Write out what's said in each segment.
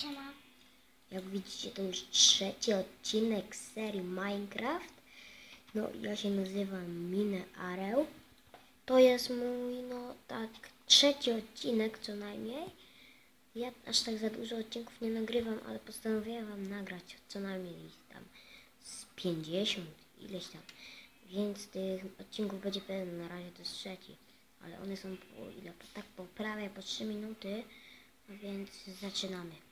Siema. Jak widzicie, to już trzeci odcinek serii Minecraft. No, ja się nazywam Mine Areł. To jest mój, no tak, trzeci odcinek co najmniej. Ja aż tak za dużo odcinków nie nagrywam, ale postanowiłem wam nagrać co najmniej tam z 50, ileś tam. Więc tych odcinków będzie pewnie na razie to jest trzeci. Ale one są po ile? Tak po prawie po 3 minuty. Więc zaczynamy.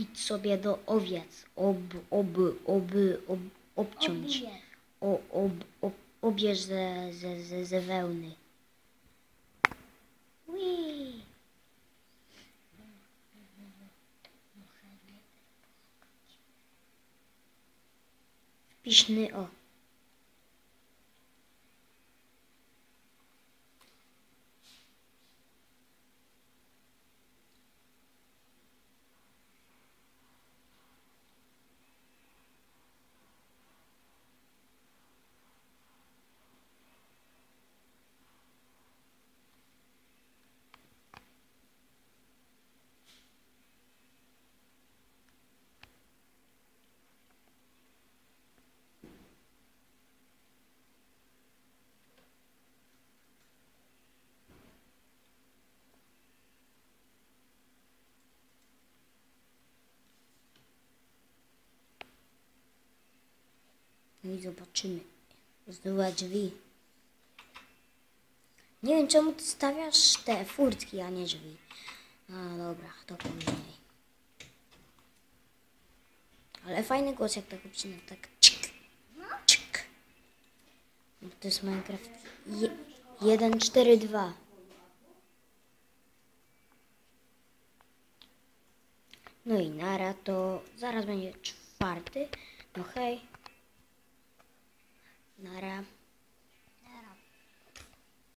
Idź sobie do owiec, ob, ob, ob, ob, obciąć, o, ob, ob, obierz ze, ze, ze, ze wełny. Ui. Wpiszny o. No i zobaczymy. Zdobyła drzwi. Nie wiem czemu ty stawiasz te furtki, a nie drzwi. A dobra, to później. Ale fajny głos jak tak obcina, tak czyk, czyk. To jest Minecraft je, 1.4.2. No i nara to zaraz będzie czwarty. No hej.